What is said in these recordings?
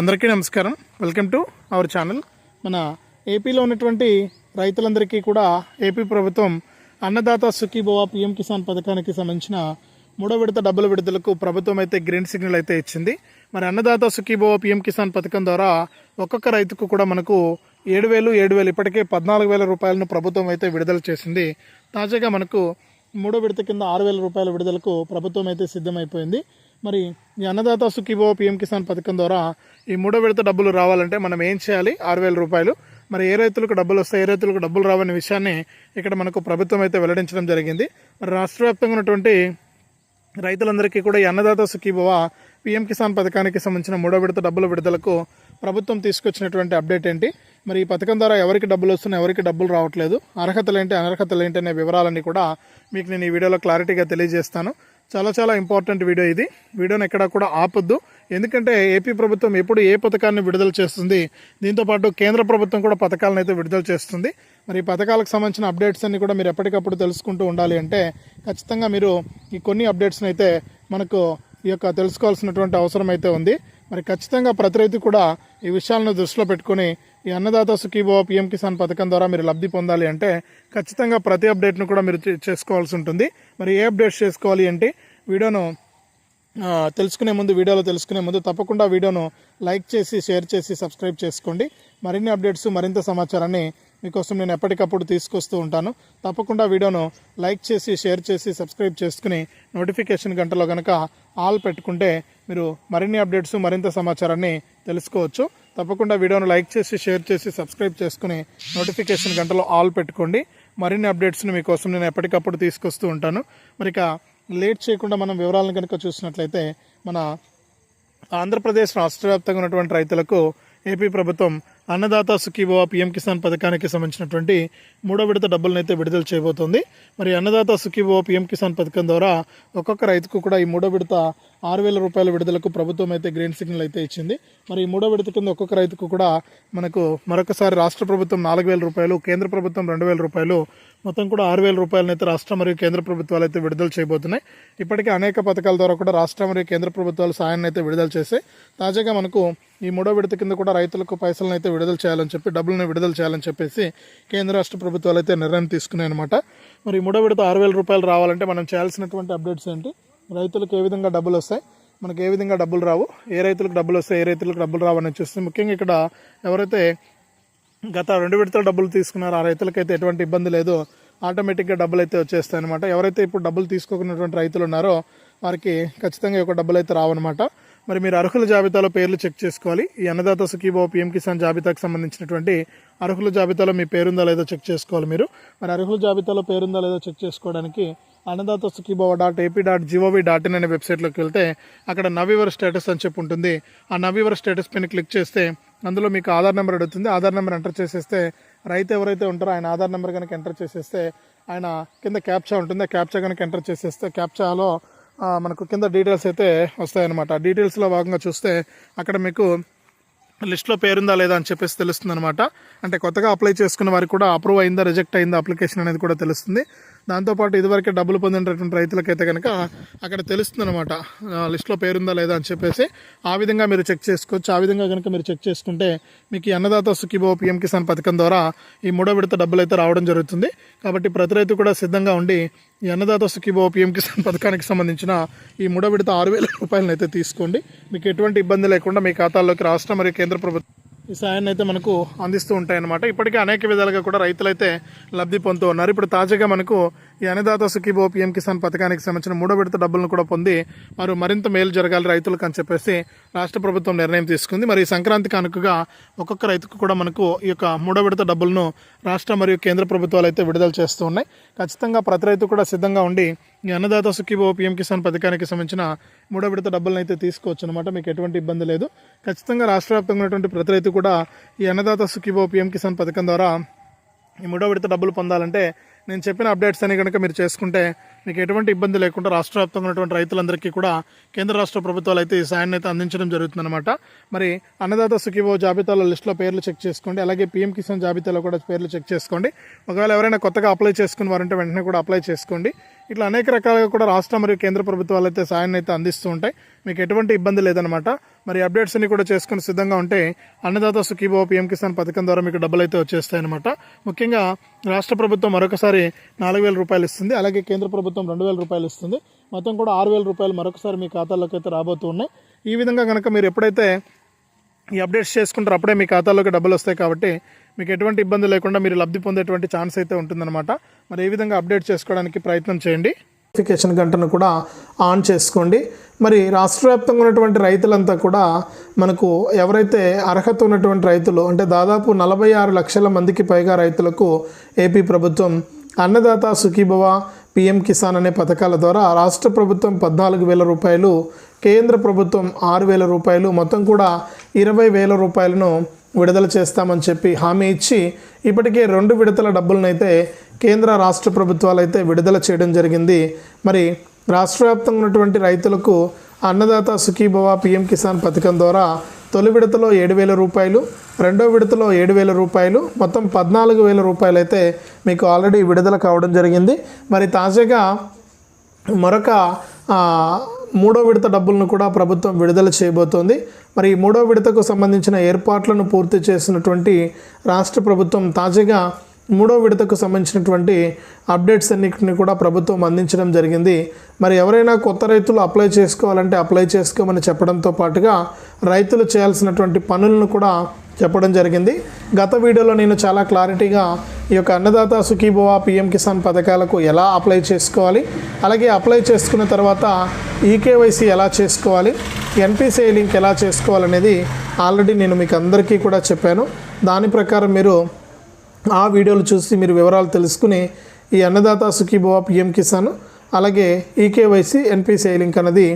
అందరికీ నమస్కారం. Welcome to our channel. మన ఏపీలో ఉన్నటువంటి రైతులందరికీ కూడా ఏపీ ప్రభుత్వం అన్నదాత సుఖీభవ పిఎం కిసాన్ పథకానికి సంబంధించిన మూడో విడత డబ్బుల విడుదలకు ప్రభుత్వం అయితే గ్రీన్ సిగ్నల్ అయితే ఇచ్చింది. మరి అన్నదాత సుఖీభవ పిఎం కిసాన్ పథకం ద్వారా ఒక్కొక్క రైతుకు కూడా మనకు ఏడు వేలు ఏడు వేలు ఇప్పటికే పద్నాలుగు వేల రూపాయలను ప్రభుత్వం అయితే విడుదల చేసింది. తాజాగా మనకు మూడో విడత కింద ఆరు వేల రూపాయల విడుదలకు ప్రభుత్వం అయితే సిద్ధమైపోయింది. మరి ఈ అన్నదాత సుఖీభవ పిఎం కిసాన్ పథకం ద్వారా ఈ మూడో విడత డబ్బులు రావాలంటే మనం ఏం చేయాలి? ఆరు వేల రూపాయలు. మరి ఏ రైతులకు డబ్బులు వస్తాయి? ఏ రైతులకు డబ్బులు రావనే విషయాన్ని ఇక్కడ మనకు ప్రభుత్వం అయితే వెల్లడించడం జరిగింది. మరి రాష్ట్ర వ్యాప్తంగా ఉన్నటువంటి రైతులందరికీ కూడా ఈ అన్నదాత సుఖీభవ పిఎం కిసాన్ పథకానికి సంబంధించిన మూడో విడత డబ్బుల విడుదలకు ప్రభుత్వం తీసుకొచ్చినటువంటి అప్డేట్ ఏంటి? మరి ఈ పథకం ద్వారా ఎవరికి డబ్బులు వస్తున్నాయి? ఎవరికి డబ్బులు రావట్లేదు? అర్హతలు ఏంటి? అనర్హతలు ఏంటి? అనే వివరాలన్నీ కూడా మీకు నేను ఈ వీడియోలో క్లారిటీగా తెలియజేస్తాను. చాలా చాలా ఇంపార్టెంట్ వీడియో ఇది. వీడియోని ఎక్కడా కూడా ఆపొద్దు. ఎందుకంటే ఏపీ ప్రభుత్వం ఎప్పుడు ఏ పథకాన్ని విడుదల చేస్తుంది దీంతోపాటు కేంద్ర ప్రభుత్వం కూడా పథకాలను అయితే విడుదల చేస్తుంది. మరి ఈ పథకాలకు సంబంధించిన అప్డేట్స్ అన్ని కూడా మీరు ఎప్పటికప్పుడు తెలుసుకుంటూ ఉండాలి అంటే ఖచ్చితంగా మీరు ఈ కొన్ని అప్డేట్స్ని అయితే మనకు ఈ యొక్క తెలుసుకోవాల్సినటువంటి అవసరం అయితే ఉంది. మరి ఖచ్చితంగా ప్రతి రైతు కూడా ఈ విషయాలను దృష్టిలో పెట్టుకొని ఈ అన్నదాత సుఖీభవ పిఎం కిసాన్ పథకం ద్వారా మీరు లబ్ధి పొందాలి అంటే ఖచ్చితంగా ప్రతి అప్డేట్ను కూడా మీరు చే- చేసుకోవాల్సి ఉంటుంది. మరి ఏ అప్డేట్స్ చేసుకోవాలి అంటే వీడియోను తెలుసుకునే ముందు వీడియోలో తెలుసుకునే ముందు తప్పకుండా వీడియోను లైక్ చేసి షేర్ చేసి సబ్స్క్రైబ్ చేసుకోండి. మరిన్ని అప్డేట్స్ మరింత సమాచారాన్ని మీకోసం నేను ఎప్పటికప్పుడు తీసుకొస్తూ ఉంటాను. తప్పకుండా వీడియోను లైక్ చేసి షేర్ చేసి సబ్స్క్రైబ్ చేసుకుని నోటిఫికేషన్ గంటలో కనుక ఆల్ పెట్టుకుంటే మీరు మరిన్ని అప్డేట్స్ మరింత సమాచారాన్ని తెలుసుకోవచ్చు. తప్పకుండా వీడియోను లైక్ చేసి షేర్ చేసి సబ్స్క్రైబ్ చేసుకుని నోటిఫికేషన్ గంటలో ఆల్ పెట్టుకోండి. మరిన్ని అప్డేట్స్ని మీకోసం నేను ఎప్పటికప్పుడు తీసుకొస్తూ ఉంటాను. మరి ఇక లేట్ చేయకుండా మనం వివరాలను కనుక చూసినట్లయితే మన ఆంధ్రప్రదేశ్ రాష్ట్ర వ్యాప్తంగా ఉన్నటువంటి రైతులకు ఏపీ ప్రభుత్వం అన్నదాత సుఖీభవ పిఎం కిసాన్ పథకానికి సంబంధించినటువంటి మూడో విడత డబ్బులను అయితే విడుదల చేయబోతోంది. మరి అన్నదాత సుఖీభవ పిఎం కిసాన్ పథకం ద్వారా ఒక్కొక్క రైతుకు కూడా ఈ మూడో విడత ఆరు వేల రూపాయల విడుదలకు ప్రభుత్వం అయితే గ్రీన్ సిగ్నల్ అయితే ఇచ్చింది. మరి ఈ మూడో విడత కింద ఒక్కొక్క రైతుకు కూడా మనకు మరొకసారి రాష్ట్ర ప్రభుత్వం నాలుగు వేల రూపాయలు కేంద్ర ప్రభుత్వం రెండు వేల రూపాయలు మొత్తం కూడా ఆరు వేల రూపాయలనైతే రాష్ట్రం రాష్ట్ర మరియు కేంద్ర ప్రభుత్వాలు అయితే విడుదల చేయబోతున్నాయి. ఇప్పటికే అనేక పథకాల ద్వారా కూడా రాష్ట్ర మరియు కేంద్ర ప్రభుత్వాలు సాయాన్ని అయితే విడుదల చేశాయి. తాజాగా మనకు ఈ మూడో విడత కింద కూడా రైతులకు పైసలను అయితే విడుదల చేయాలని చెప్పి డబ్బులను విడుదల చేయాలని చెప్పేసి కేంద్ర రాష్ట్ర ప్రభుత్వాలు అయితే నిర్ణయం తీసుకున్నాయి అనమాట మరి ఈ మూడో విడత ఆరు వేల రూపాయలు రావాలంటే మనం చేయాల్సినటువంటి అప్డేట్స్ ఏంటి? రైతులకు ఏ విధంగా డబ్బులు వస్తాయి? మనకి ఏ విధంగా డబ్బులు రావు? ఏ రైతులకు డబ్బులు వస్తాయి? ఏ రైతులకు డబ్బులు రావు అని చూస్తే ముఖ్యంగా ఇక్కడ ఎవరైతే గత రెండు విడతల డబ్బులు తీసుకున్నారో. ఆ రైతులకైతే ఎటువంటి ఇబ్బంది లేదు. ఆటోమేటిక్గా డబ్బులు అయితే వచ్చేస్తాయి అనమాట ఎవరైతే ఇప్పుడు డబ్బులు తీసుకోకున్నటువంటి రైతులు ఉన్నారో వారికి ఖచ్చితంగా ఒక డబ్బులు అయితే రావన్నమాట. మరి మీరు అర్హుల జాబితాలో పేర్లు చెక్ చేసుకోవాలి. ఈ అన్నదాత సుఖీభావ పిఎం కిసాన్ జాబితాకు సంబంధించినటువంటి అర్హుల జాబితాలో మీ పేరుందా లేదో చెక్ చేసుకోవాలి మీరు. మరి అర్హుల జాబితాలో పేరుందా లేదో చెక్ చేసుకోవడానికి Annadata Sukhibhava dot A P dot gov dot in వెబ్సైట్లోకి వెళ్తే అక్కడ నవీవర్ స్టేటస్ అని చెప్పి ఉంటుంది. ఆ నవీవర్ స్టేటస్ పైన క్లిక్ చేస్తే అందులో మీకు ఆధార్ నెంబర్ అడుగుతుంది. ఆధార్ నెంబర్ ఎంటర్ చేసేస్తే రైతు ఎవరైతే ఉంటారో ఆయన ఆధార్ నెంబర్ కనుక ఎంటర్ చేసేస్తే ఆయన కింద క్యాప్చా ఉంటుంది. ఆ క్యాప్చా కనుక ఎంటర్ చేసేస్తే క్యాప్చాలో మనకు కింద డీటెయిల్స్ అయితే వస్తాయన్నమాట. ఆ డీటెయిల్స్లో భాగంగా చూస్తే అక్కడ మీకు లిస్ట్లో పేరుందా లేదా అని చెప్పేసి తెలుస్తుంది అనమాట అంటే కొత్తగా అప్లై చేసుకున్న వారికి కూడా అప్రూవ్ అయిందా రిజెక్ట్ అయిందా అప్లికేషన్ అనేది కూడా తెలుస్తుంది. దాంతోపాటు ఇదివరకే డబ్బులు పొందినటువంటి రైతులకైతే కనుక అక్కడ తెలుస్తుంది అనమాట లిస్ట్లో పేరుందా లేదా అని చెప్పేసి ఆ విధంగా మీరు చెక్ చేసుకోవచ్చు. ఆ విధంగా కనుక మీరు చెక్ చేసుకుంటే మీకు ఈ అన్నదాత సుఖీబో పిఎం కిసాన్ పథకం ద్వారా ఈ మూడో విడత డబ్బులు అయితే రావడం జరుగుతుంది. కాబట్టి ప్రతి రైతు కూడా సిద్ధంగా ఉండి ఈ అన్నదాత సుఖీబో పిఎం కిసాన్ పథకానికి సంబంధించిన ఈ మూడో విడత ఆరు వేల రూపాయలను అయితే తీసుకోండి. మీకు ఎటువంటి ఇబ్బంది లేకుండా మీ ఖాతాల్లోకి రాష్ట్ర మరియు కేంద్ర ప్రభుత్వం ఈ సాయాన్ని అయితే మనకు అందిస్తూ ఉంటాయన్నమాట. ఇప్పటికే అనేక విధాలుగా కూడా రైతులైతే లబ్ధి పొందుతూ ఉన్నారు. ఇప్పుడు తాజాగా మనకు ఈ అన్నదాత సుఖీబో పిఎం కిసాన్ పథకానికి సంబంధించిన మూడో విడత డబ్బులను కూడా పొంది వారు మరింత మేలు జరగాలి రైతులకు అని చెప్పేసి రాష్ట్ర ప్రభుత్వం నిర్ణయం తీసుకుంది. మరి ఈ సంక్రాంతి కానుకగా ఒక్కొక్క రైతుకు కూడా మనకు ఈ యొక్క మూడో విడత డబ్బులను రాష్ట్ర మరియు కేంద్ర ప్రభుత్వాలు అయితే విడుదల చేస్తూ ఉన్నాయి. ఖచ్చితంగా ప్రతి రైతు కూడా సిద్ధంగా ఉండి ఈ అన్నదాత సుఖీబో పిఎం కిసాన్ పథకానికి సంబంధించిన మూడో విడత డబ్బులను అయితే తీసుకోవచ్చు అనమాట మీకు ఎటువంటి ఇబ్బంది లేదు. ఖచ్చితంగా రాష్ట్ర వ్యాప్తంగా ఉన్నటువంటి ప్రతి రైతు కూడా ఈ అన్నదాత సుఖీభో పిఎం కిసాన్ పథకం ద్వారా ఈ మూడో విడత డబ్బులు పొందాలంటే నేను చెప్పిన అప్డేట్స్ అని కనుక మీరు చేసుకుంటే మీకు ఎటువంటి ఇబ్బంది లేకుండా రాష్ట్ర వ్యాప్తంగా ఉన్నటువంటి రైతులందరికీ కూడా కేంద్ర రాష్ట్ర ప్రభుత్వాలు అయితే ఈ సాయాన్ని అయితే అందించడం జరుగుతుందన్నమాట. మరి అన్నదాత సుఖీభో జాబితాలో లిస్టులో పేర్లు చెక్ చేసుకోండి. అలాగే పీఎం కిసాన్ జాబితాలో కూడా పేర్లు చెక్ చేసుకోండి. ఒకవేళ ఎవరైనా కొత్తగా అప్లై చేసుకున్న వారంటే వెంటనే కూడా అప్లై చేసుకోండి. ఇట్లా అనేక రకాలుగా కూడా రాష్ట్ర మరియు కేంద్ర ప్రభుత్వాలు అయితే సాయాన్ని అయితే అందిస్తూ ఉంటాయి. మీకు ఎటువంటి ఇబ్బంది లేదనమాట మరి అప్డేట్స్ అన్ని కూడా చేసుకుని సిద్ధంగా ఉంటే అన్నదాత సుఖీభావ పీఎం కిసాన్ పథకం ద్వారా మీకు డబ్బులు అయితే వచ్చేస్తాయన్నమాట. ముఖ్యంగా రాష్ట్ర ప్రభుత్వం మరొకసారి నాలుగు వేల రూపాయలు ఇస్తుంది. అలాగే కేంద్ర ప్రభుత్వం రెండు వేల రూపాయలు ఇస్తుంది. మొత్తం కూడా ఆరు వేల రూపాయలు మరొకసారి మీ ఖాతాలోకి అయితే రాబోతూ ఉన్నాయి. ఈ విధంగా కనుక మీరు ఎప్పుడైతే ఈ అప్డేట్స్ చేసుకుంటారు అప్పుడే మీ ఖాతాలోకి డబ్బులు వస్తాయి కాబట్టి మీకు ఎటువంటి ఇబ్బంది లేకుండా మీరు లబ్ధి పొందేటువంటి ఛాన్స్ అయితే ఉంటుందన్నమాట. మరి ఏ విధంగా అప్డేట్ చేసుకోవడానికి ప్రయత్నం చేయండి. నోటిఫికేషన్ గంటను కూడా ఆన్ చేసుకోండి. మరి రాష్ట్ర వ్యాప్తంగా ఉన్నటువంటి రైతులంతా కూడా మనకు ఎవరైతే అర్హత ఉన్నటువంటి రైతులు అంటే దాదాపు నలభై ఆరు లక్షల మందికి పైగా రైతులకు ఏపీ ప్రభుత్వం అన్నదాత సుఖీభవ పిఎం కిసాన్ అనే పథకాల ద్వారా రాష్ట్ర ప్రభుత్వం పద్నాలుగు వేల రూపాయలు కేంద్ర ప్రభుత్వం ఆరు వేల రూపాయలు మొత్తం కూడా ఇరవై వేల రూపాయలను విడుదల చేస్తామని చెప్పి హామీ ఇచ్చి ఇప్పటికే రెండు విడతల డబ్బులనైతే కేంద్ర రాష్ట్ర ప్రభుత్వాలు అయితే విడుదల చేయడం జరిగింది. మరి రాష్ట్ర వ్యాప్తంగా ఉన్నటువంటి రైతులకు అన్నదాత సుఖీభవ పిఎం కిసాన్ పథకం ద్వారా తొలి విడతలో ఏడు వేల రూపాయలు రెండో విడతలో ఏడు వేల రూపాయలు మొత్తం పద్నాలుగు వేల రూపాయలు అయితే మీకు ఆల్రెడీ విడుదల కావడం జరిగింది. మరి తాజాగా మరొక మూడో విడత డబ్బులను కూడా ప్రభుత్వం విడుదల చేయబోతోంది. మరి ఈ మూడో విడతకు సంబంధించిన ఏర్పాట్లను పూర్తి చేసినటువంటి రాష్ట్ర ప్రభుత్వం తాజాగా మూడో విడతకు సంబంధించినటువంటి అప్డేట్స్ అన్నిటిని కూడా ప్రభుత్వం అందించడం జరిగింది. మరి ఎవరైనా కొత్త రైతులు అప్లై చేసుకోవాలంటే అప్లై చేసుకోమని చెప్పడంతో పాటుగా రైతులు చేయాల్సినటువంటి పనులను కూడా చెప్పడం జరిగింది. గత వీడియోలో నేను చాలా క్లారిటీగా ఈ యొక్క అన్నదాత సుఖీభవ పిఎం కిసాన్ పథకాలకు ఎలా అప్లై చేసుకోవాలి అలాగే అప్లై చేసుకున్న తర్వాత ఈకేవైసీ ఎలా చేసుకోవాలి ఎన్పిసిఐ లింక్ ఎలా చేసుకోవాలనేది ఆల్రెడీ నేను మీకు అందరికీ కూడా చెప్పాను. దాని ప్రకారం మీరు ఆ వీడియోలు చూసి మీరు వివరాలు తెలుసుకుని ఈ అన్నదాత సుఖీభవ పిఎం కిసాన్ అలాగే ఈకేవైసీ ఎన్పిసిఐ లింక్ అనేది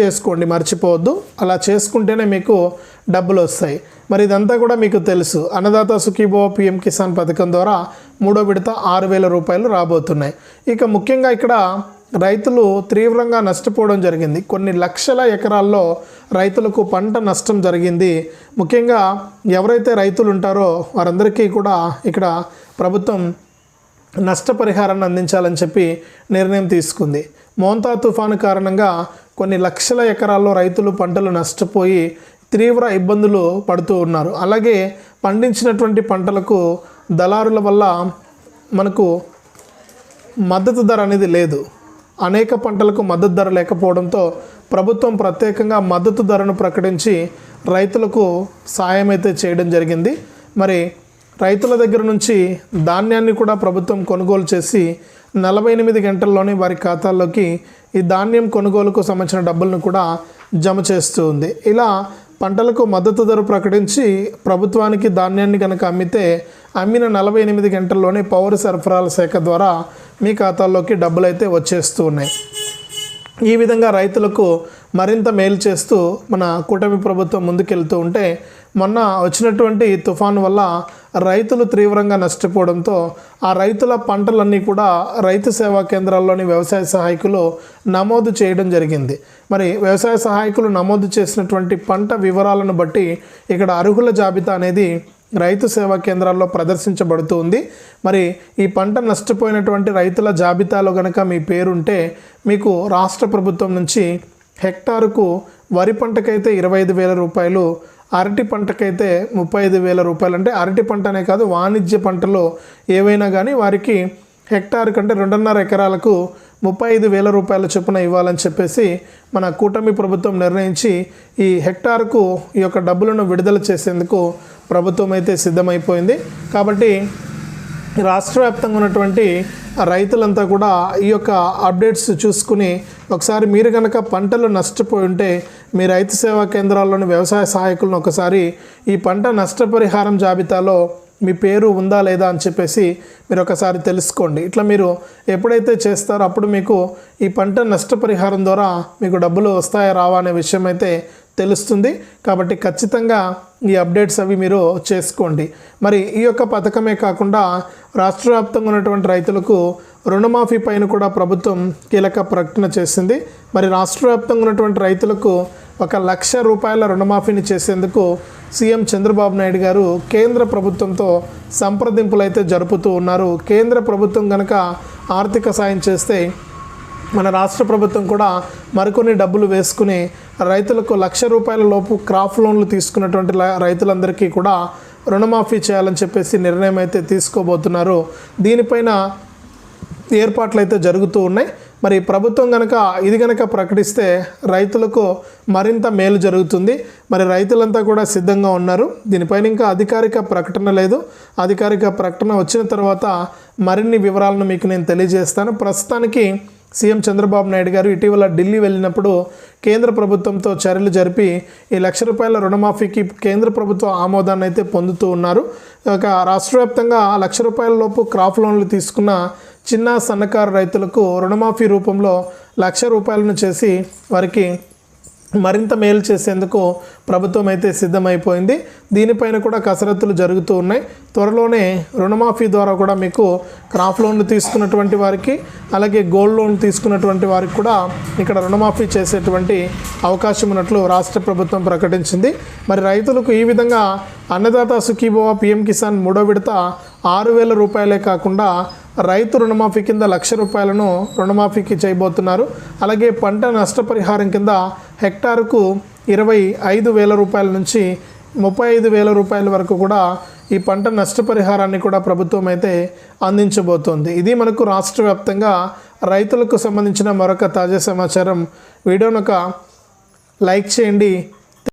చేసుకోండి మర్చిపోవద్దు. అలా చేసుకుంటేనే మీకు డబ్బులు వస్తాయి. మరి ఇదంతా కూడా మీకు తెలుసు. అన్నదాత సుఖీభవ పిఎం కిసాన్ పథకం ద్వారా మూడో విడత ఆరు వేల రూపాయలు రాబోతున్నాయి. ఇక ముఖ్యంగా ఇక్కడ రైతులు తీవ్రంగా నష్టపోవడం జరిగింది. కొన్ని లక్షల ఎకరాల్లో రైతులకు పంట నష్టం జరిగింది. ముఖ్యంగా ఎవరైతే రైతులు ఉంటారో వారందరికీ కూడా ఇక్కడ ప్రభుత్వం నష్టపరిహారాన్ని అందించాలని చెప్పి నిర్ణయం తీసుకుంది. మోంతా తుఫాను కారణంగా కొన్ని లక్షల ఎకరాల్లో రైతులు పంటలు నష్టపోయి తీవ్ర ఇబ్బందులు పడుతూ ఉన్నారు. అలాగే పండించినటువంటి పంటలకు దళారుల వల్ల మనకు మద్దతు ధర అనేది లేదు. అనేక పంటలకు మద్దతు ధర లేకపోవడంతో ప్రభుత్వం ప్రత్యేకంగా మద్దతు ధరను ప్రకటించి రైతులకు సాయం అయితే చేయడం జరిగింది. మరి రైతుల దగ్గర నుంచి ధాన్యాన్ని కూడా ప్రభుత్వం కొనుగోలు చేసి నలభై ఎనిమిది గంటల్లోనే వారి ఖాతాల్లోకి ఈ ధాన్యం కొనుగోలుకు సంబంధించిన డబ్బులను కూడా జమ చేస్తూ ఉంది. ఇలా పంటలకు మద్దతు ధర ప్రకటించి ప్రభుత్వానికి ధాన్యాన్ని కనుక అమ్మితే అమ్మిన నలభై ఎనిమిది గంటల్లోనే పౌర సరఫరాల శాఖ ద్వారా మీ ఖాతాల్లోకి డబ్బులు అయితే వచ్చేస్తూ ఉన్నాయి. ఈ విధంగా రైతులకు మరింత మేలు చేస్తూ మన కూటమి ప్రభుత్వం ముందుకెళ్తూ ఉంటే మొన్న వచ్చినటువంటి తుఫాను వల్ల రైతులు తీవ్రంగా నష్టపోవడంతో ఆ రైతుల పంటలన్నీ కూడా రైతు సేవా కేంద్రాల్లోని వ్యవసాయ సహాయకులు నమోదు చేయడం జరిగింది. మరి వ్యవసాయ సహాయకులు నమోదు చేసినటువంటి పంట వివరాలను బట్టి ఇక్కడ అర్హుల జాబితా అనేది రైతు సేవా కేంద్రాల్లో ప్రదర్శించబడుతూ ఉంది. మరి ఈ పంట నష్టపోయినటువంటి రైతుల జాబితాలో కనుక మీ పేరుంటే మీకు రాష్ట్ర ప్రభుత్వం నుంచి హెక్టారుకు వరి పంటకైతే ఇరవై ఐదు వేల రూపాయలు అరటి పంటకైతే ముప్పై ఐదు వేల రూపాయలు. అంటే అరటి పంటనే కాదు వాణిజ్య పంటలు ఏవైనా కానీ వారికి హెక్టార్ కంటే రెండున్నర ఎకరాలకు ముప్పై ఐదు వేల రూపాయల చొప్పున ఇవ్వాలని చెప్పేసి మన కూటమి ప్రభుత్వం నిర్ణయించి ఈ హెక్టార్కు ఈ యొక్క డబ్బులను విడుదల చేసేందుకు ప్రభుత్వం అయితే సిద్ధమైపోయింది. కాబట్టి రాష్ట్ర వ్యాప్తంగా ఉన్నటువంటి రైతులంతా కూడా ఈ యొక్క అప్డేట్స్ చూసుకుని ఒకసారి మీరు కనుక పంటలు నష్టపోయి ఉంటే మీ రైతు సేవా కేంద్రాల్లోని వ్యవసాయ సహాయకులను ఒకసారి ఈ పంట నష్టపరిహారం జాబితాలో మీ పేరు ఉందా లేదా అని చెప్పేసి మీరు ఒకసారి తెలుసుకోండి. ఇట్లా మీరు ఎప్పుడైతే చేస్తారో అప్పుడు మీకు ఈ పంట నష్టపరిహారం ద్వారా మీకు డబ్బులు వస్తాయా రావా అనే విషయం అయితే తెలుస్తుంది. కాబట్టి ఖచ్చితంగా ఈ అప్డేట్స్ అవి మీరు చేసుకోండి. మరి ఈ యొక్క పథకమే కాకుండా రాష్ట్ర వ్యాప్తంగా ఉన్నటువంటి రైతులకు రుణమాఫీ పైన కూడా ప్రభుత్వం కీలక ప్రకటన చేసింది. మరి రాష్ట్ర వ్యాప్తంగా ఉన్నటువంటి రైతులకు ఒక లక్ష రూపాయల రుణమాఫీని చేసేందుకు సీఎం చంద్రబాబు నాయుడు గారు కేంద్ర ప్రభుత్వంతో సంప్రదింపులు అయితే జరుపుతూ ఉన్నారు. కేంద్ర ప్రభుత్వం కనుక ఆర్థిక సాయం చేస్తే మన రాష్ట్ర ప్రభుత్వం కూడా మరికొన్ని డబ్బులు వేసుకుని రైతులకు లక్ష రూపాయల లోపు క్రాప్ లోన్లు తీసుకున్నటువంటి రైతులందరికీ కూడా రుణమాఫీ చేయాలని చెప్పేసి నిర్ణయం అయితే తీసుకోబోతున్నారు. దీనిపైన ఏర్పాట్లు అయితే జరుగుతూ ఉన్నాయి. మరి ప్రభుత్వం కనుక ఇది కనుక ప్రకటిస్తే రైతులకు మరింత మేలు జరుగుతుంది. మరి రైతులంతా కూడా సిద్ధంగా ఉన్నారు. దీనిపైన ఇంకా అధికారిక ప్రకటన లేదు. అధికారిక ప్రకటన వచ్చిన తర్వాత మరిన్ని వివరాలను మీకు నేను తెలియజేస్తాను. ప్రస్తుతానికి సీఎం చంద్రబాబు నాయుడు గారు ఇటీవల ఢిల్లీ వెళ్ళినప్పుడు కేంద్ర ప్రభుత్వంతో చర్యలు జరిపి ఈ లక్ష రూపాయల రుణమాఫీకి కేంద్ర ప్రభుత్వ ఆమోదాన్ని అయితే పొందుతూ ఉన్నారు. ఇక రాష్ట్ర వ్యాప్తంగా లక్ష రూపాయల లోపు క్రాప్ లోన్లు తీసుకున్న చిన్న సన్నకారు రైతులకు రుణమాఫీ రూపంలో లక్ష రూపాయలను చేసి వారికి మరింత మేలు చేసేందుకు ప్రభుత్వం అయితే సిద్ధమైపోయింది. దీనిపైన కూడా కసరత్తులు జరుగుతూ ఉన్నాయి. త్వరలోనే రుణమాఫీ ద్వారా కూడా మీకు క్రాప్ లోన్లు తీసుకున్నటువంటి వారికి అలాగే గోల్డ్ లోన్ తీసుకున్నటువంటి వారికి కూడా ఇక్కడ రుణమాఫీ చేసేటువంటి అవకాశం ఉన్నట్లు రాష్ట్ర ప్రభుత్వం ప్రకటించింది. మరి రైతులకు ఈ విధంగా అన్నదాత సుఖీభవ పిఎం కిసాన్ మూడో విడత ఆరు వేల రూపాయలే కాకుండా రైతు రుణమాఫీ కింద లక్ష రూపాయలను రుణమాఫీకి చేయబోతున్నారు. అలాగే పంట నష్టపరిహారం కింద హెక్టారుకు ఇరవై ఐదు వేల రూపాయల నుంచి ముప్పై ఐదు వేల రూపాయల వరకు కూడా ఈ పంట నష్టపరిహారాన్ని కూడా ప్రభుత్వం అయితే అందించబోతోంది. ఇది మనకు రాష్ట్ర వ్యాప్తంగా రైతులకు సంబంధించిన మరొక తాజా సమాచారం. వీడియోను ఒక లైక్ చేయండి.